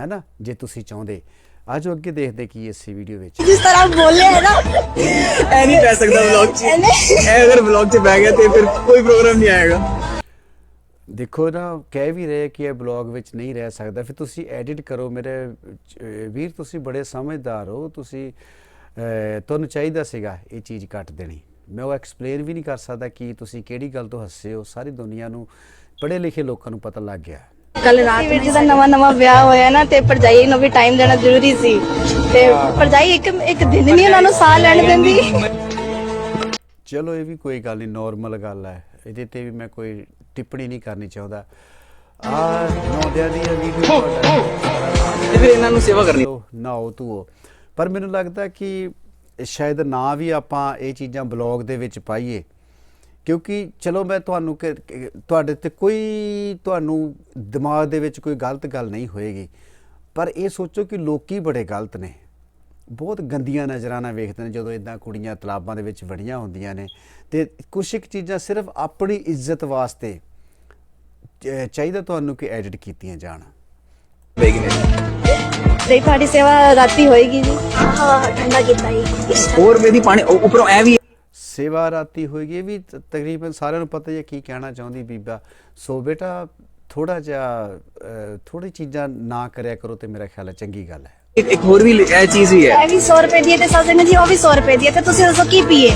ਹੈ ਨਾ ਜੇ ਤੁਸੀਂ ਚਾਹੁੰਦੇ। ਆਜੋ ਅੱਗੇ ਦੇਖਦੇ ਕੀ ਇਸ ਵੀਡੀਓ ਵਿੱਚ। ਜਿਸ ਤਰ੍ਹਾਂ ਬੋਲੇ ਹੈ ਨਾ। ਐ ਨਹੀਂ ਪੈ ਸਕਦਾ ਵਲੌਗ 'ਚ। ਐ ਅਗਰ ਵਲੌਗ 'ਚ ਬਹਿ ਗਿਆ ਤੇ ਫਿਰ ਕੋਈ ਪ੍ਰੋਗਰਾਮ ਨਹੀਂ ਆਏਗਾ। ਦੇਖੋ ਨਾ ਕਹਿ ਵੀ ਰਹੇ ਕਿ ਇਹ ਬਲੌਗ ਵਿੱਚ ਨਹੀਂ ਰਹਿ ਸਕਦਾ। ਫਿਰ ਤੁਸੀਂ ਐਡਿਟ ਕਰੋ ਮੇਰੇ ਵੀਰ ਤੁਸੀਂ ਬੜੇ ਸਮਝਦਾਰ ਹੋ। ਤੁਸੀਂ ਤੁਹਾਨੂੰ ਚਾਹੀਦਾ ਸੀਗਾ ਇਹ ਚੀਜ਼ ਕੱਟ ਦੇਣੀ। ਮੈਂ ਉਹ ਐਕਸਪਲੇਨ ਵੀ ਨਹੀਂ ਕਰ ਸਕਦਾ ਕਿ ਤੁਸੀਂ ਕਿਹੜੀ ਗੱਲ ਤੋਂ ਹੱਸੇ ਹੋ। ਸਾਰੀ ਦੁਨੀਆ ਨੂੰ ਪੜ੍ਹੇ ਲਿਖੇ ਲੋਕਾਂ ਨੂੰ ਪਤਾ ਲੱਗ ਗਿਆ। ਕੱਲ ਰਾਤ ਵਿੱਚ ਜਦੋਂ ਨਵਾਂ ਨਵਾਂ ਵਿਆਹ ਹੋਇਆ ਨਾ ਤੇ ਭਰਜਾਈ ਨੂੰ ਵੀ ਟਾਈਮ ਦੇਣਾ ਜ਼ਰੂਰੀ ਸੀ। ਤੇ ਭਰਜਾਈ ਇੱਕ ਇੱਕ ਦਿਨ ਨਹੀਂ ਉਹਨਾਂ ਨੂੰ ਸਾਹ ਲੈਣ ਦਿੰਦੀ। ਚਲੋ ਇਹ ਵੀ ਕੋਈ ਗੱਲ ਨਹੀਂ ਨਾਰਮਲ ਗੱਲ ਹੈ। ਇਹਦੇ ਤੇ ਵੀ ਮੈਂ ਕੋਈ ਟਿੱਪਣੀ ਨਹੀਂ ਕਰਨੀ ਚਾਹੁੰਦਾ। ਆ ਨੌਦਿਆਂ ਦੀ ਵੀਡੀਓ ਤੇ ਫਿਰ ਇਹਨਾਂ ਨੂੰ ਸੇਵਾ ਕਰਨੀ। ਚਲੋ ਨਾਓ ਧੂਓ। ਪਰ ਮੈਨੂੰ ਲੱਗਦਾ ਕਿ ਸ਼ਾਇਦ ਨਾ ਵੀ ਆਪਾਂ ਇਹ ਚੀਜ਼ਾਂ ਬਲੌਗ ਦੇ ਵਿੱਚ ਪਾਈਏ। ਕਿਉਂਕਿ ਚਲੋ ਮੈਂ ਤੁਹਾਨੂੰ ਤੁਹਾਡੇ ਤੇ ਕੋਈ ਤੁਹਾਨੂੰ ਦਿਮਾਗ ਦੇ ਵਿੱਚ ਕੋਈ ਗਲਤ ਗੱਲ ਨਹੀਂ ਹੋਏਗੀ ਪਰ ਇਹ ਸੋਚੋ ਕਿ ਲੋਕੀ ਬੜੇ ਗਲਤ ਨੇ। ਬਹੁਤ ਗੰਦੀਆਂ ਨਜ਼ਰਾਂ ਨਾਲ ਵੇਖਦੇ ਨੇ ਜਦੋਂ ਇਦਾਂ ਕੁੜੀਆਂ ਤਲਾਬਾਂ ਦੇ ਵਿੱਚ ਵੜੀਆਂ ਹੁੰਦੀਆਂ ਨੇ। ਤੇ ਕੁਛ ਇੱਕ ਚੀਜ਼ਾਂ ਸਿਰਫ ਆਪਣੀ ਇੱਜ਼ਤ ਵਾਸਤੇ ਚਾਹੀਦਾ ਤੁਹਾਨੂੰ ਕਿ ਐਡਿਟ ਕੀਤੀਆਂ ਜਾਣ। ਤੇ ਤੁਹਾਡੀ ਸੇਵਾ ਰਾਤੀ ਹੋਏਗੀ ਜੀ। ਹਾਂ ਠੰਡਾ ਕੀਤਾ ਹੀ ਹੋਰ ਮੇਰੀ ਪਾਣੀ ਉੱਪਰੋਂ ਐ ਵੀ ਸੇਵਾ ਰਾਤੀ ਹੋਏਗੀ ਇਹ ਵੀ ਤ- ਤਕਰੀਬਨ ਸਾਰਿਆਂ ਨੂੰ ਪਤਾ ਹੀ ਹੈ ਕੀ ਕਹਿਣਾ ਚਾਹੁੰਦੀ ਬੀਬਾ। ਸੋ ਬੇਟਾ ਥੋੜਾ ਜਿਹਾ ਥੋੜੀ ਚੀਜ਼ਾਂ ਨਾ ਕਰਿਆ ਕਰੋ ਤੇ ਮੇਰਾ ਖਿਆਲ ਹੈ ਚੰਗੀ ਗੱਲ ਹੈ। ਇੱਕ ਇੱਕ ਹੋਰ ਵੀ ਇਹ ਚੀਜ਼ ਵੀ ਹੈ। ਇਹ ਵੀ 100 ਰੁਪਏ ਦੀ ਹੈ ਤੇ ਸਾਜਨ ਨੇ ਜੀ ਉਹ ਵੀ 100 ਰੁਪਏ ਦੀ ਹੈ ਤੇ ਤੁਸੀਂ ਦੱਸੋ ਕੀ ਪੀਏ?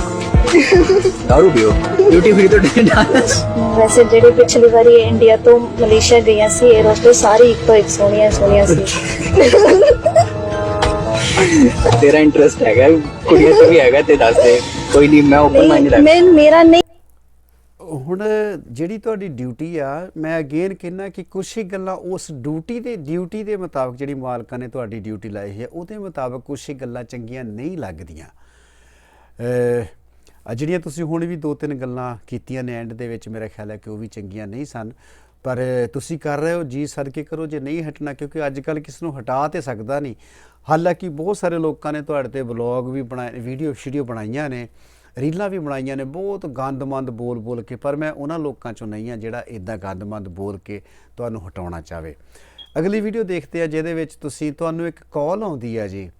ਦਾਰੂ ਪੀਓ। ਡਿਊਟੀ ਫ੍ਰੀ ਤੋਂ ਡਾਂਸ ਵੈਸੇ ਜਿਹੜੀ ਪਿਛਲੀ ਵਾਰੀ ਇੰਡੀਆ ਤੋਂ ਮਲੇਸ਼ੀਆ ਗਈਆਂ ਸੀ 에ਅਰੋਸਟੇਸ ਸਾਰੀ ਇੱਕ ਤੋਂ ਇੱਕ ਸੋਹਣੀਆਂ ਸੋਹਣੀਆਂ ਸੀ। ਤੇਰਾ ਇੰਟਰਸਟ ਹੈਗਾ ਕੁੜੀਆਂ ਚ ਵੀ ਹੈਗਾ ਤੇ ਦੱਸ ਦੇ। ਕੋਈ ਨਹੀਂ ਮੈਂ ਓਪਨ ਮਾਈਂਡ ਨਹੀਂ ਮੈਂ ਮੇਰਾ ਨਹੀਂ ਹੁਣ ਜਿਹੜੀ ਤੁਹਾਡੀ ਡਿਊਟੀ ਆ ਮੈਂ ਅਗੇਨ ਕਹਿੰਨਾ ਕਿ ਕੁਛ ਹੀ ਗੱਲਾਂ ਉਸ ਡਿਊਟੀ ਦੇ ਡਿਊਟੀ ਦੇ ਮੁਤਾਬਕ ਜਿਹੜੀ ਮਾਲਕਾਂ ਨੇ ਤੁਹਾਡੀ ਡਿਊਟੀ ਲਾਈ ਹੈ ਉਹਦੇ ਮੁਤਾਬਕ ਕੁਛ ਹੀ ਗੱਲਾਂ ਚੰਗੀਆਂ ਨਹੀਂ ਲੱਗਦੀਆਂ। ਆ ਜਿਹੜੀਆਂ ਤੁਸੀਂ ਹੁਣ ਵੀ ਦੋ ਤਿੰਨ ਗੱਲਾਂ ਕੀਤੀਆਂ ਨੇ ਐਂਡ ਦੇ ਵਿੱਚ ਮੇਰਾ ਖਿਆਲ ਹੈ ਕਿ ਉਹ ਵੀ ਚੰਗੀਆਂ ਨਹੀਂ ਸਨ। ਪਰ ਤੁਸੀਂ ਕਰ ਰਹੇ ਹੋ ਜੀ ਸਦਕੇ ਕਰੋ ਜੇ ਨਹੀਂ ਹਟਣਾ ਕਿਉਂਕਿ ਅੱਜ ਕੱਲ ਕਿਸ ਨੂੰ ਹਟਾ ਤੇ ਸਕਦਾ ਨਹੀਂ। ਹਾਲਾਂਕਿ ਬਹੁਤ ਸਾਰੇ ਲੋਕਾਂ ਨੇ ਤੁਹਾਡੇ ਤੇ ਬਲੌਗ ਵੀ ਬਣਾਏ ਵੀਡੀਓ ਸ਼ੀਡੀਓ ਬਣਾਈਆਂ ਨੇ, ਰੀਲਾਂ ਵੀ ਬਣਾਈਆਂ ਨੇ, ਬਹੁਤ ਗੰਦਮੰਦ ਬੋਲ ਬੋਲ ਕੇ, ਪਰ ਮੈਂ ਉਹਨਾਂ ਲੋਕਾਂ ਚੋਂ ਨਹੀਂ ਆ ਜਿਹੜਾ ਇਦਾਂ ਗੰਦਮੰਦ ਬੋਲ ਕੇ ਤੁਹਾਨੂੰ ਹਟਾਉਣਾ ਚਾਹਵੇ ਅਗਲੀ ਵੀਡੀਓ ਦੇਖਦੇ ਆ ਜਿਹਦੇ ਵਿੱਚ ਤੁਸੀਂ, ਤੁਹਾਨੂੰ ਇੱਕ ਕਾਲ ਆਉਂਦੀ ਹੈ ਜੀ।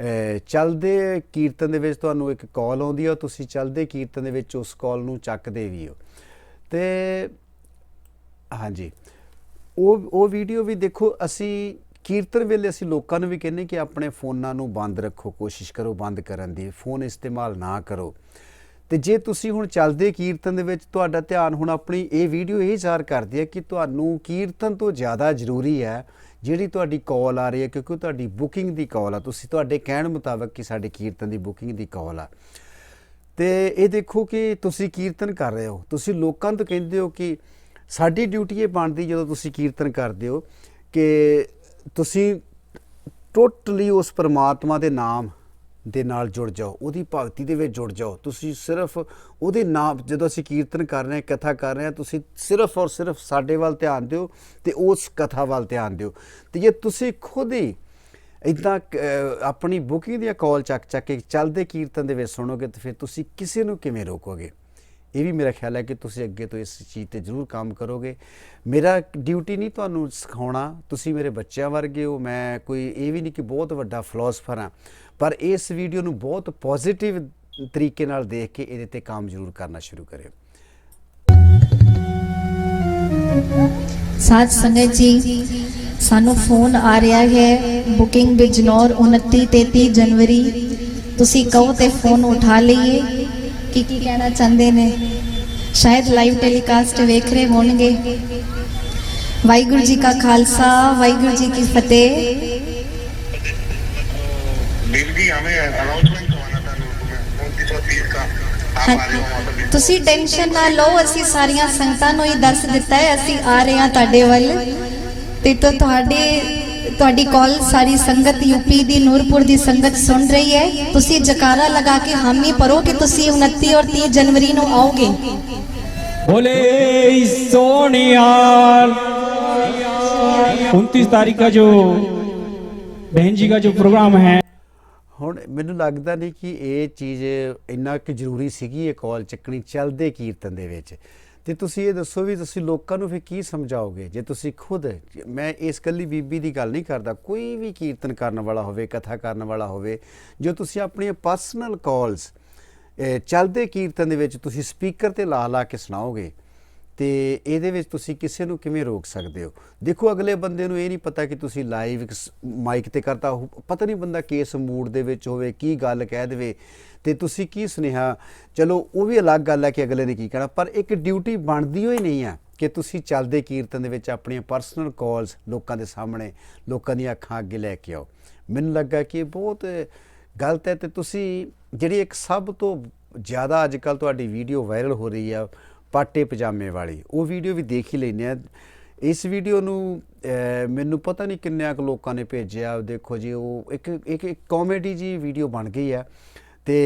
ਅਹ ਚੱਲਦੇ ਕੀਰਤਨ ਦੇ ਵਿੱਚ ਤੁਹਾਨੂੰ ਇੱਕ ਕਾਲ ਆਉਂਦੀ ਹੈ ਤੁਸੀਂ ਚੱਲਦੇ ਕੀਰਤਨ ਦੇ ਵਿੱਚ ਉਸ ਕਾਲ ਨੂੰ ਚੱਕਦੇ ਵੀ ਹੋ। ਤੇ, ਹਾਂਜੀ। ਉਹ ਉਹ ਵੀਡੀਓ ਵੀ ਦੇਖੋ, ਅਸੀਂ ਕੀਰਤਨ ਵੇਲੇ ਅਸੀਂ ਲੋਕਾਂ ਨੂੰ ਵੀ ਕਹਿੰਨੇ ਕਿ ਆਪਣੇ ਫੋਨਾਂ ਨੂੰ ਬੰਦ ਰੱਖੋ, ਕੋਸ਼ਿਸ਼ ਕਰੋ ਬੰਦ ਕਰਨ ਦੀ, ਫੋਨ ਇਸਤੇਮਾਲ ਨਾ ਕਰੋ। ਤੇ ਜੇ ਤੁਸੀਂ ਹੁਣ ਚੱਲਦੇ ਕੀਰਤਨ ਦੇ ਵਿੱਚ, ਤੁਹਾਡਾ ਧਿਆਨ ਹੁਣ ਆਪਣੀ ਇਹ ਵੀਡੀਓ ਇਹ ਜ਼ਾਹਰ ਕਰਦੀ ਹੈ ਕਿ ਤੁਹਾਨੂੰ ਕੀਰਤਨ ਤੋਂ ਜ਼ਿਆਦਾ ਜ਼ਰੂਰੀ ਹੈ ਜਿਹੜੀ ਤੁਹਾਡੀ ਕਾਲ ਆ ਰਹੀ ਹੈ, ਕਿਉਂਕਿ ਉਹ ਤੁਹਾਡੀ ਬੁਕਿੰਗ ਦੀ ਕਾਲ ਆ। ਤੁਸੀਂ ਤੁਹਾਡੇ ਕਹਿਣ ਮੁਤਾਬਕ ਕਿ ਸਾਡੇ ਕੀਰਤਨ ਦੀ ਬੁਕਿੰਗ ਦੀ ਕਾਲ ਆ। ਤੇ ਇਹ ਦੇਖੋ ਕਿ ਤੁਸੀਂ ਕੀਰਤਨ ਕਰ ਰਹੇ ਹੋ। ਤੁਸੀਂ ਲੋਕਾਂ ਤੋਂ ਕਹਿੰਦੇ ਹੋ ਕਿ ਸਾਡੀ ਡਿਊਟੀ ਇਹ ਬਣਦੀ ਜਦੋਂ ਤੁਸੀਂ ਕੀਰਤਨ ਕਰਦੇ ਹੋ ਕਿ ਤੁਸੀਂ ਟੋਟਲੀ ਉਸ ਪਰਮਾਤਮਾ ਦੇ ਨਾਮ ਦੇ ਨਾਲ ਜੁੜ ਜਾਓ, ਉਹਦੀ ਭਗਤੀ ਦੇ ਵਿੱਚ ਜੁੜ ਜਾਓ। ਤੁਸੀਂ ਸਿਰਫ ਉਹਦੇ ਨਾਮ, ਜਦੋਂ ਅਸੀਂ ਕੀਰਤਨ ਕਰ ਰਹੇ ਹਾਂ, ਕਥਾ ਕਰ ਰਹੇ ਹਾਂ, ਤੁਸੀਂ ਸਿਰਫ ਔਰ ਸਿਰਫ ਸਾਡੇ ਵੱਲ ਧਿਆਨ ਦਿਓ ਤੇ ਉਸ ਕਥਾ ਵੱਲ ਧਿਆਨ ਦਿਓ। ਤੇ ਜੇ ਤੁਸੀਂ ਖੁਦ ਹੀ ਇਦਾਂ ਆਪਣੀ ਬੁਕਿੰਗ ਦੀਆਂ ਕਾਲ ਚੱਕ ਚੱਕ ਕੇ ਚੱਲਦੇ ਕੀਰਤਨ ਦੇ ਵਿੱਚ ਸੁਣੋਗੇ, ਤਾਂ ਫਿਰ ਤੁਸੀਂ ਕਿਸੇ ਨੂੰ ਕਿਵੇਂ ਰੋਕੋਗੇ? ਇਹ ਵੀ ਮੇਰਾ ਖਿਆਲ ਹੈ ਕਿ ਤੁਸੀਂ ਅੱਗੇ ਤੋਂ ਇਸ ਚੀਜ਼ ਤੇ ਜ਼ਰੂਰ ਕੰਮ ਕਰੋਗੇ। ਮੇਰਾ ਡਿਊਟੀ ਨਹੀਂ ਤੁਹਾਨੂੰ ਸਿਖਾਉਣਾ, ਤੁਸੀਂ ਮੇਰੇ ਬੱਚਿਆਂ ਵਰਗੇ ਹੋ, ਮੈਂ ਕੋਈ ਇਹ ਵੀ ਨਹੀਂ ਕਿ ਬਹੁਤ ਵੱਡਾ ਫਿਲਾਸਫਰ ਹਾਂ, ਪਰ ਇਸ ਵੀਡੀਓ ਨੂੰ ਬਹੁਤ ਪੋਜ਼ਿਟਿਵ ਤਰੀਕੇ ਨਾਲ ਦੇਖ ਕੇ ਇਹਦੇ ਤੇ ਕੰਮ ਜ਼ਰੂਰ ਕਰਨਾ ਸ਼ੁਰੂ ਕਰਿਓ। ਸਾਧ ਸੰਗਤ ਜੀ, ਸਾਨੂੰ ਫੋਨ ਆ ਰਿਹਾ ਹੈ ਬੁਕਿੰਗ ਬਿਜਨੌਰ 29 33 ਜਨਵਰੀ। ਤੁਸੀਂ ਕਹੋ ਤੇ ਫੋਨ ਉਠਾ ਲਈਏ। ਕੀ ਕੀ ਕਹਿਣਾ ਚਾਹੁੰਦੇ ਨੇ? ਸ਼ਾਇਦ ਲਾਈਵ ਟੈਲੀਕਾਸਟ ਵੇਖ ਰਹੇ ਹੋਣਗੇ। ਵਾਹਿਗੁਰੂ ਜੀ ਕਾ ਖਾਲਸਾ ਵਾਹਿਗੁਰੂ ਜੀ ਕੀ ਫਤਿਹ। ਤੁਸੀਂ ਟੈਨਸ਼ਨ ਨਾ ਲਓ ਅਸੀਂ ਸਾਰੀਆਂ ਸੰਗਤਾਂ ਨੂੰ ਹੀ ਦੱਸ ਦਿੱਤਾ ਹੈ ਅਸੀਂ ਆ ਰਹੇ ਹਾਂ ਤੁਹਾਡੇ ਵੱਲ। ਤੇ ਤੋਂ ਤੁਹਾਡੇ ਤੁਹਾਡੀ ਕਾਲ ਸਾਰੀ ਸੰਗਤ ਯੂਪੀ ਦੀ ਨੂਰਪੁਰ ਦੀ ਸੰਗਤ ਸੁਣ ਰਹੀ ਹੈ ਤੁਸੀਂ ਜਕਾਰਾ ਲਗਾ ਕੇ ਹਾਮੀ ਭਰੋ ਕਿ ਤੁਸੀਂ 29 ਔਰ 30 ਜਨਵਰੀ ਨੂੰ ਆਓਗੇ बोले सोनियाल उनतीस तारीख का जो बहन जी का जो प्रोग्राम है ਹੁਣ ਮੈਨੂੰ ਲੱਗਦਾ ਨਹੀਂ ਕਿ ਇਹ ਚੀਜ਼ ਇੰਨਾ ਕਿ ਜ਼ਰੂਰੀ ਸੀਗੀ ਇਹ ਕਾਲ ਚੱਕਣੀ ਚੱਲਦੇ ਕੀਰਤਨ ਦੇ ਵਿੱਚ ਤੇ ਤੁਸੀਂ ਇਹ ਦੱਸੋ ਵੀ ਤੁਸੀਂ ਲੋਕਾਂ ਨੂੰ ਫਿਰ ਕੀ ਸਮਝਾਓਗੇ? ਜੇ ਤੁਸੀਂ ਖੁਦ, ਮੈਂ ਇਸ ਕੱਲੀ ਬੀਬੀ ਦੀ ਗੱਲ ਨਹੀਂ ਕਰਦਾ, ਕੋਈ ਵੀ ਕੀਰਤਨ ਕਰਨ ਵਾਲਾ ਹੋਵੇ, ਕਥਾ ਕਰਨ ਵਾਲਾ ਹੋਵੇ, ਜੋ ਤੁਸੀਂ ਆਪਣੀਆਂ ਪਰਸਨਲ ਕਾਲਸ ਚੱਲਦੇ ਕੀਰਤਨ ਦੇ ਵਿੱਚ ਤੁਸੀਂ ਸਪੀਕਰ ਤੇ ਲਾ ਲਾ ਕੇ ਸੁਣਾਓਗੇ ਤੇ ਇਹਦੇ ਵਿੱਚ ਤੁਸੀਂ ਕਿਸੇ ਨੂੰ ਕਿਵੇਂ ਰੋਕ ਸਕਦੇ ਹੋ? ਦੇਖੋ, ਅਗਲੇ ਬੰਦੇ ਨੂੰ ਇਹ ਨਹੀਂ ਪਤਾ ਕਿ ਤੁਸੀਂ ਲਾਈਵ ਮਾਈਕ ਤੇ ਕਰਤਾ ਹੋ ਪਤਾ ਨਹੀਂ ਬੰਦਾ ਕਿਸ ਮੂਡ ਦੇ ਵਿੱਚ ਹੋਵੇ, ਕੀ ਗੱਲ ਕਹਿ ਦੇਵੇ। ਤੇ ਤੁਸੀਂ ਕੀ ਸੁਨੇਹਾ? ਚਲੋ, ਉਹ ਵੀ ਅਲੱਗ ਗੱਲ ਹੈ ਕਿ ਅਗਲੇ ਨੇ ਕੀ ਕਹਿਣਾ। ਪਰ ਇੱਕ ਡਿਊਟੀ ਬਣਦੀ ਹੋਈ ਨਹੀਂ ਆ ਕਿ ਤੁਸੀਂ ਚੱਲਦੇ ਕੀਰਤਨ ਦੇ ਵਿੱਚ ਆਪਣੀਆਂ ਪਰਸਨਲ ਕਾਲਸ ਲੋਕਾਂ ਦੇ ਸਾਹਮਣੇ, ਲੋਕਾਂ ਦੀਆਂ ਅੱਖਾਂ ਅੱਗੇ ਲੈ ਕੇ ਆਓ। ਮੈਨੂੰ ਲੱਗਾ ਕਿ ਇਹ ਬਹੁਤ ਗਲਤ ਹੈ ਤੇ ਤੁਸੀਂ ਜਿਹੜੀ ਇੱਕ ਸਭ ਤੋਂ ਜ਼ਿਆਦਾ ਅੱਜ ਕੱਲ ਤੁਹਾਡੀ ਵੀਡੀਓ ਵਾਇਰਲ ਹੋ ਰਹੀ ਆ ਪਾਟੇ ਪਜਾਮੇ ਵਾਲੀ। ਉਹ ਵੀਡੀਓ ਵੀ ਦੇਖ ਹੀ ਲੈਨੇ ਆ ਇਸ ਵੀਡੀਓ ਨੂੰ ਮੈਨੂੰ ਪਤਾ ਨਹੀਂ ਕਿੰਨਿਆਂ ਕੁ ਲੋਕਾਂ ਨੇ ਭੇਜਿਆ। ਦੇਖੋ ਜੀ, ਉਹ ਇੱਕ ਇੱਕ ਇੱਕ ਕਾਮੇਡੀ ਜੀ ਵੀਡੀਓ ਬਣ ਗਈ ਆ ਤੇ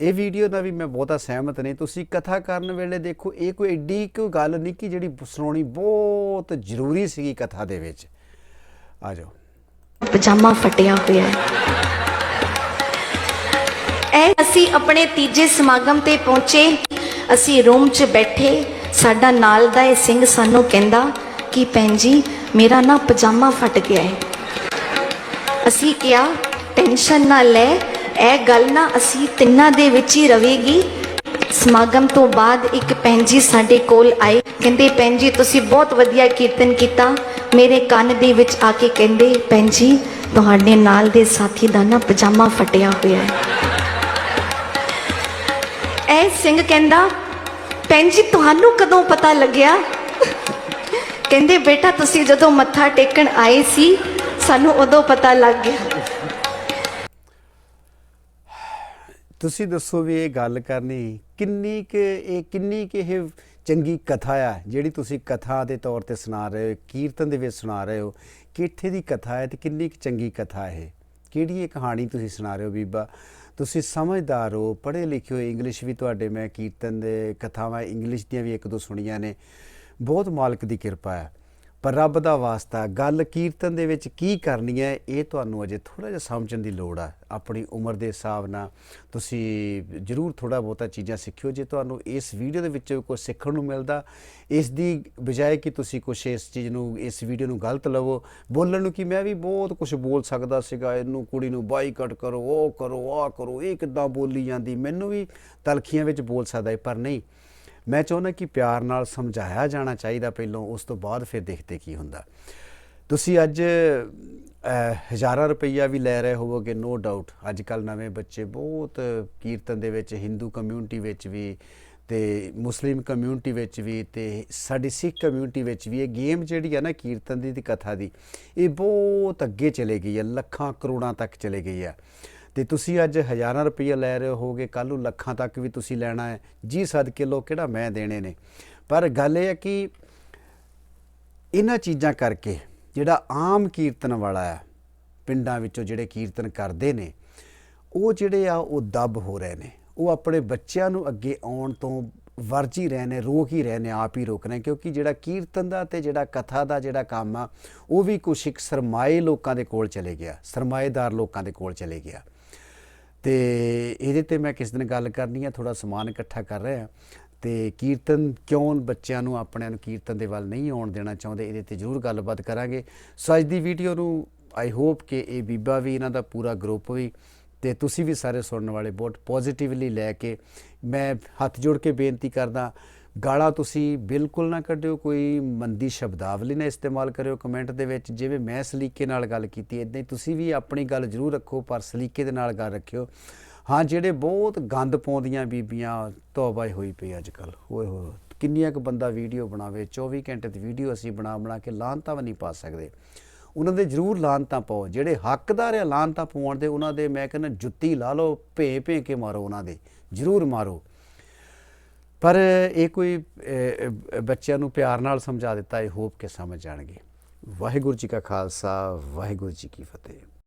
ਇਹ ਵੀਡੀਓ ਦਾ ਵੀ ਮੈਂ ਬਹੁਤਾ ਸਹਿਮਤ ਨਹੀਂ। ਤੁਸੀਂ ਕਥਾ ਕਰਨ ਵੇਲੇ ਦੇਖੋ, ਇਹ ਕੋਈ ਐਡੀ ਕੋਈ ਗੱਲ ਨਹੀਂ ਕਿ ਜਿਹੜੀ ਸੁਣਾਉਣੀ ਬਹੁਤ ਜ਼ਰੂਰੀ ਸੀਗੀ ਕਥਾ ਦੇ ਵਿੱਚ। ਆ ਜਾਓ। ਪਜਾਮਾ ਫਟਿਆ ਹੋਇਆ ਹੈ। ਇਹ ਅਸੀਂ ਆਪਣੇ ਤੀਜੇ ਸਮਾਗਮ ਤੇ ਪਹੁੰਚੇ। ਅਸੀਂ ਰੂਮ 'ਚ ਬੈਠੇ, ਸਾਡਾ ਨਾਲ ਦਾ ਇਹ ਸਿੰਘ ਸਾਨੂੰ ਕਹਿੰਦਾ ਕਿ ਭੈਣ ਜੀ, ਮੇਰਾ ਨਾ ਪਜਾਮਾ ਫਟ ਗਿਆ ਹੈ। ਅਸੀਂ ਕਿਹਾ, ਟੈਨਸ਼ਨ ਨਾ ਲੈ, ਇਹ ਗੱਲ ਨਾ ਅਸੀਂ ਤਿੰਨਾਂ ਦੇ ਵਿੱਚ ਹੀ ਰਵੇਗੀ। ਸਮਾਗਮ ਤੋਂ ਬਾਅਦ ਇੱਕ ਭੈਣ ਜੀ ਸਾਡੇ ਕੋਲ ਆਏ। ਕਹਿੰਦੇ, ਭੈਣ ਜੀ, ਤੁਸੀਂ ਬਹੁਤ ਵਧੀਆ ਕੀਰਤਨ ਕੀਤਾ। ਮੇਰੇ ਕੰਨ ਦੇ ਵਿੱਚ ਆ ਕੇ ਕਹਿੰਦੇ, ਭੈਣ ਜੀ, ਤੁਹਾਡੇ ਨਾਲ ਦੇ ਸਾਥੀ ਦਾ ਨਾ ਪਜਾਮਾ ਫਟਿਆ ਹੋਇਆ ਹੈ ਇਹ ਸਿੰਘ ਕਹਿੰਦਾ, ਭੈਣ ਜੀ, ਤੁਹਾਨੂੰ ਕਦੋਂ ਪਤਾ ਲੱਗਿਆ? ਕਹਿੰਦੇ, ਬੇਟਾ, ਤੁਸੀਂ ਜਦੋਂ ਮੱਥਾ ਟੇਕਣ ਆਏ ਸੀ, ਸਾਨੂੰ ਉਦੋਂ ਪਤਾ ਲੱਗ ਗਿਆ। ਤੁਸੀਂ ਦੱਸੋ ਵੀ ਇਹ ਗੱਲ ਕਰਨੀ, ਕਿੰਨੀ ਕਿ, ਇਹ ਕਿੰਨੀ ਕਿ ਇਹ ਚੰਗੀ ਕਥਾ ਆ, ਜਿਹੜੀ ਤੁਸੀਂ ਕਥਾ ਦੇ ਤੌਰ ਤੇ ਸੁਣਾ ਰਹੇ ਹੋ, ਕੀਰਤਨ ਦੇ ਵਿੱਚ ਸੁਣਾ ਰਹੇ ਹੋ, ਕਿੱਥੇ ਦੀ ਕਥਾ ਹੈ ਤੇ ਕਿੰਨੀ ਕੁ ਚੰਗੀ ਕਥਾ ਹੈ ਕਿਹੜੀ ਇਹ ਕਹਾਣੀ ਤੁਸੀਂ ਸੁਣਾ ਰਹੇ ਹੋ ਬੀਬਾ? ਤੁਸੀਂ ਸਮਝਦਾਰ ਹੋ, ਪੜ੍ਹੇ ਲਿਖੇ ਹੋ ਇੰਗਲਿਸ਼ ਵੀ ਤੁਹਾਡੇ ਮੈਂ ਕੀਰਤਨ ਦੇ ਕਥਾਵਾਂ ਇੰਗਲਿਸ਼ ਦੀਆਂ ਵੀ ਇੱਕ ਦੋ ਸੁਣੀਆਂ ਨੇ। ਬਹੁਤ ਮਾਲਕ ਦੀ ਕਿਰਪਾ ਹੈ। ਪਰ ਰੱਬ ਦਾ ਵਾਸਤਾ, ਗੱਲ ਕੀਰਤਨ ਦੇ ਵਿੱਚ ਕੀ ਕਰਨੀ ਹੈ, ਇਹ ਤੁਹਾਨੂੰ ਅਜੇ ਥੋੜਾ ਜਿਹਾ ਸਮਝਣ ਦੀ ਲੋੜ ਆ। ਆਪਣੀ ਉਮਰ ਦੇ ਹਿਸਾਬ ਨਾਲ ਤੁਸੀਂ ਜ਼ਰੂਰ ਥੋੜਾ ਬਹੁਤਾ ਚੀਜ਼ਾਂ ਸਿੱਖਿਓ। ਜੇ ਤੁਹਾਨੂੰ ਇਸ ਵੀਡੀਓ ਦੇ ਵਿੱਚ ਕੁਝ ਸਿੱਖਣ ਨੂੰ ਮਿਲਦਾ, ਇਸ ਦੀ ਬਜਾਏ ਕਿ ਤੁਸੀਂ ਕੁਝ ਇਸ ਚੀਜ਼ ਨੂੰ, ਇਸ ਵੀਡੀਓ ਨੂੰ ਗਲਤ ਲਵੋ, ਬੋਲਣ ਨੂੰ ਕਿ ਮੈਂ ਵੀ ਬਹੁਤ ਕੁਝ ਬੋਲ ਸਕਦਾ ਸੀਗਾ, ਇਹਨੂੰ ਕੁੜੀ ਨੂੰ ਬਾਈਕਾਟ ਕਰੋ, ਉਹ ਕਰੋ, ਆਹ ਕਰੋ, ਇਹ ਕਿੱਦਾਂ ਬੋਲੀ ਜਾਂਦੀ, ਮੈਨੂੰ ਵੀ ਤਲਖੀਆਂ ਵਿੱਚ ਬੋਲ ਸਕਦਾ ਹੈ, ਪਰ ਨਹੀਂ। ਮੈਂ ਚਾਹੁੰਦਾ ਕਿ ਪਿਆਰ ਨਾਲ ਸਮਝਾਇਆ ਜਾਣਾ ਚਾਹੀਦਾ ਪਹਿਲਾਂ, ਉਸ ਤੋਂ ਬਾਅਦ ਫਿਰ ਦੇਖਦੇ ਕੀ ਹੁੰਦਾ। ਤੁਸੀਂ ਅੱਜ ਹਜ਼ਾਰਾਂ ਰੁਪਈਆ ਵੀ ਲੈ ਰਹੇ ਹੋਵੋਗੇ ਨੋ ਡਾਊਟ ਅੱਜ ਕੱਲ ਨਵੇਂ ਬੱਚੇ ਬਹੁਤ ਕੀਰਤਨ ਦੇ ਵਿੱਚ ਹਿੰਦੂ ਕਮਿਊਨਿਟੀ ਵਿੱਚ ਵੀ ਤੇ ਮੁਸਲਿਮ ਕਮਿਊਨਿਟੀ ਵਿੱਚ ਵੀ ਤੇ ਸਾਡੀ ਸਿੱਖ ਕਮਿਊਨਿਟੀ ਵਿੱਚ ਵੀ ਇਹ ਗੇਮ ਜਿਹੜੀ ਹੈ ਨਾ ਕੀਰਤਨ ਦੀ ਤੇ ਕਥਾ ਦੀ, ਇਹ ਬਹੁਤ ਅੱਗੇ ਚਲੇ ਗਈ ਹੈ, ਲੱਖਾਂ ਕਰੋੜਾਂ ਤੱਕ ਚਲੇ ਗਈ ਹੈ। ਤੇ ਤੁਸੀਂ ਅੱਜ ਹਜ਼ਾਰਾਂ ਰੁਪਏ ਲੈ ਰਹੇ ਹੋਗੇ ਕੱਲ ਨੂੰ ਲੱਖਾਂ ਤੱਕ ਵੀ ਤੁਸੀਂ ਲੈਣਾ ਹੈ। ਜੀ ਸਦਕੇ ਲੋਕ ਕਿਹੜਾ ਮੈਂ ਦੇਣੇ ਨੇ। ਪਰ ਗੱਲ ਇਹ ਹੈ ਕਿ ਇਹਨਾਂ ਚੀਜ਼ਾਂ ਕਰਕੇ ਜਿਹੜਾ ਆਮ ਕੀਰਤਨ ਵਾਲਾ ਆ ਪਿੰਡਾਂ ਵਿੱਚੋਂ ਜਿਹੜੇ ਕੀਰਤਨ ਕਰਦੇ ਨੇ, ਉਹ ਜਿਹੜੇ ਆ, ਉਹ ਦੱਬ ਹੋ ਰਹੇ ਨੇ। ਉਹ ਆਪਣੇ ਬੱਚਿਆਂ ਨੂੰ ਅੱਗੇ ਆਉਣ ਤੋਂ ਵਰਜ ਹੀ ਰਹੇ ਨੇ, ਰੋਕ ਹੀ ਰਹੇ ਨੇ, ਆਪ ਹੀ ਰੋਕ ਰਹੇ ਕਿਉਂਕਿ ਜਿਹੜਾ ਕੀਰਤਨ ਦਾ ਤੇ ਜਿਹੜਾ ਕਥਾ ਦਾ ਜਿਹੜਾ ਕੰਮ ਆ, ਉਹ ਵੀ ਕੁਛ ਇੱਕ ਸਰਮਾਏ ਲੋਕਾਂ ਦੇ ਕੋਲ ਚਲੇ ਗਿਆ, ਸਰਮਾਏਦਾਰ ਲੋਕਾਂ ਦੇ ਕੋਲ ਚਲੇ ਗਿਆ। ਤੇ ਇਹਦੇ ਤੇ ਮੈਂ ਕਿਸ ਦਿਨ ਗੱਲ ਕਰਨੀ ਹੈ ਥੋੜਾ ਸਮਾਨ ਇਕੱਠਾ ਕਰ ਰਿਹਾ ਤੇ ਕੀਰਤਨ ਕਿਉਂ ਬੱਚਿਆਂ ਨੂੰ, ਆਪਣਿਆਂ ਨੂੰ ਕੀਰਤਨ ਦੇ ਵੱਲ ਨਹੀਂ ਆਉਣ ਦੇਣਾ ਚਾਹੁੰਦੇ, ਇਹਦੇ ਤੇ ਜ਼ਰੂਰ ਗੱਲਬਾਤ ਕਰਾਂਗੇ। ਸੋ ਅੱਜ ਦੀ ਵੀਡੀਓ ਨੂੰ ਆਈ ਹੋਪ ਕਿ ਇਹ ਬੀਬਾ ਵੀ, ਇਹਨਾਂ ਦਾ ਪੂਰਾ ਗਰੁੱਪ ਵੀ, ਤੇ ਤੁਸੀਂ ਵੀ ਸਾਰੇ ਸੁਣਨ ਵਾਲੇ ਬਹੁਤ ਪੋਜ਼ਿਟਿਵਲੀ ਲੈ ਕੇ ਮੈਂ ਹੱਥ ਜੋੜ ਕੇ ਬੇਨਤੀ ਕਰਦਾ ਗਾਲਾਂ ਤੁਸੀਂ ਬਿਲਕੁਲ ਨਾ ਕੱਢਿਓ, ਕੋਈ ਮੰਦੀ ਸ਼ਬਦਾਵਲੀ ਨਾ ਇਸਤੇਮਾਲ ਕਰਿਓ ਕਮੈਂਟ ਦੇ ਵਿੱਚ, ਜਿਵੇਂ ਮੈਂ ਸਲੀਕੇ ਨਾਲ ਗੱਲ ਕੀਤੀ ਇਦਾਂ ਹੀ ਤੁਸੀਂ ਵੀ ਆਪਣੀ ਗੱਲ ਜ਼ਰੂਰ ਰੱਖੋ, ਪਰ ਸਲੀਕੇ ਦੇ ਨਾਲ ਗੱਲ ਰੱਖਿਓ। ਹਾਂ, ਜਿਹੜੇ ਬਹੁਤ ਗੰਦ ਪਾਉਂਦੀਆਂ ਬੀਬੀਆਂ, ਤੌਬਾ ਹੋਈ ਪਈ ਅੱਜ ਕੱਲ ਓਏ ਹੋਏ, ਕਿੰਨੀਆਂ ਕੁ ਬੰਦਾ ਵੀਡੀਓ ਬਣਾਵੇ 24 ਘੰਟੇ ਦੀ ਵੀਡੀਓ ਅਸੀਂ ਬਣਾ ਬਣਾ ਕੇ ਲਾਂਤਾਂ ਵੀ ਨਹੀਂ ਪਾ ਸਕਦੇ। ਉਹਨਾਂ ਦੇ ਜ਼ਰੂਰ ਲਾਂਤਾਂ ਪਾਓ, ਜਿਹੜੇ ਹੱਕਦਾਰ ਆ ਲਾਂਤਾਂ ਪਾਉਣ ਦੇ, ਉਹਨਾਂ ਦੇ ਮੈਂ ਕਹਿੰਦਾ ਜੁੱਤੀ ਲਾ ਲਓ ਭੇ ਭੇ ਕੇ ਮਾਰੋ ਉਹਨਾਂ ਦੇ, ਜ਼ਰੂਰ ਮਾਰੋ। ਪਰ ਇਹ ਕੋਈ ਬੱਚਿਆਂ ਨੂੰ ਪਿਆਰ ਨਾਲ ਸਮਝਾ ਦਿੱਤਾ, ਇਹ ਹੋਪ ਕੇ ਸਮਝ ਜਾਣਗੇ। ਵਾਹਿਗੁਰੂ ਜੀ ਕਾ ਖਾਲਸਾ, ਵਾਹਿਗੁਰੂ ਜੀ ਕੀ ਫਤਿਹ।